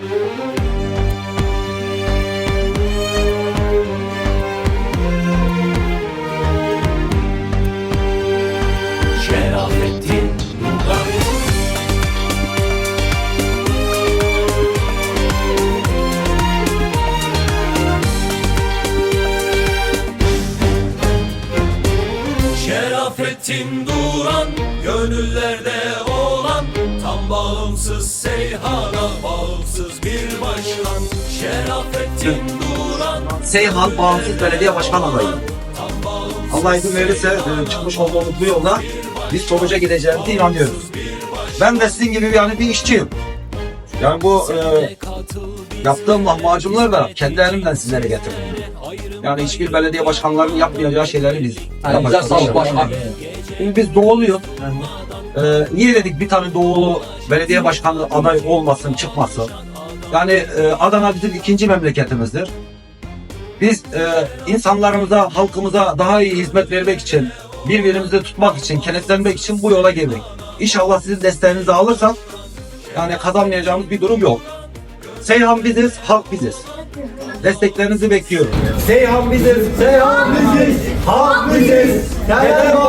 Şerafettin Duran Şerafettin Duran Gönüllerde bağımsız Seyhan'a Bağımsız bir başkan Şerafettin Duran Seyhan Bağımsız Belediye Başkan adayı. Allah izin verirse e, çıkmış olduğumuz bu yolda biz sonuca gideceğimize inanıyoruz. Ben de sizin gibi yani bir işçiyim. Yani bu e, yaptığım lahmacunları da kendi elimden sizlere getirdim. Yani hiçbir belediye başkanlarının yapmayacağı şeyleri biz yapacağız. sağlık başkan. Şimdi biz doğuluyuz. E, niye dedik bir tane doğulu belediye başkanı aday olmasın, çıkmasın? Yani e, Adana bizim ikinci memleketimizdir. Biz e, insanlarımıza, halkımıza daha iyi hizmet vermek için, birbirimizi tutmak için, kenetlenmek için bu yola girdik. İnşallah sizin desteğinizi alırsak yani kazanmayacağımız bir durum yok. Seyhan biziz, halk biziz. Desteklerinizi bekliyorum. Seyhan biziz, Seyhan biziz, halk biziz, olmasın?